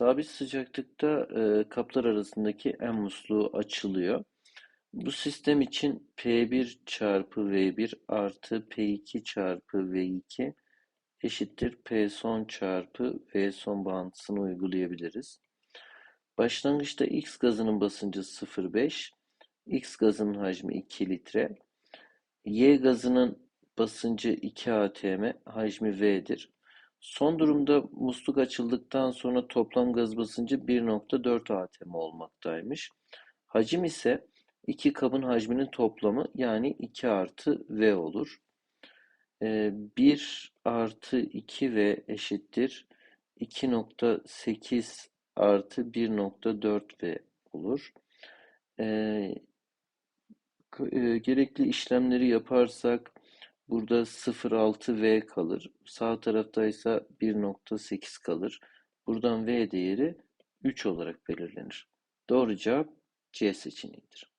Sabit sıcaklıkta e, kaplar arasındaki en musluğu açılıyor. Bu sistem için P1 çarpı V1 artı P2 çarpı V2 eşittir P son çarpı V son bağıntısını uygulayabiliriz. Başlangıçta X gazının basıncı 0,5, X gazının hacmi 2 litre, Y gazının basıncı 2 atm, hacmi V'dir. Son durumda musluk açıldıktan sonra toplam gaz basıncı 1.4 atm olmaktaymış. Hacim ise iki kabın hacminin toplamı yani 2 artı V olur. 1 ee, artı 2 V eşittir 2.8 artı 1.4 V olur. Ee, e, gerekli işlemleri yaparsak Burada 0.6V kalır. Sağ tarafta ise 1.8 kalır. Buradan V değeri 3 olarak belirlenir. Doğru cevap C seçeneğidir.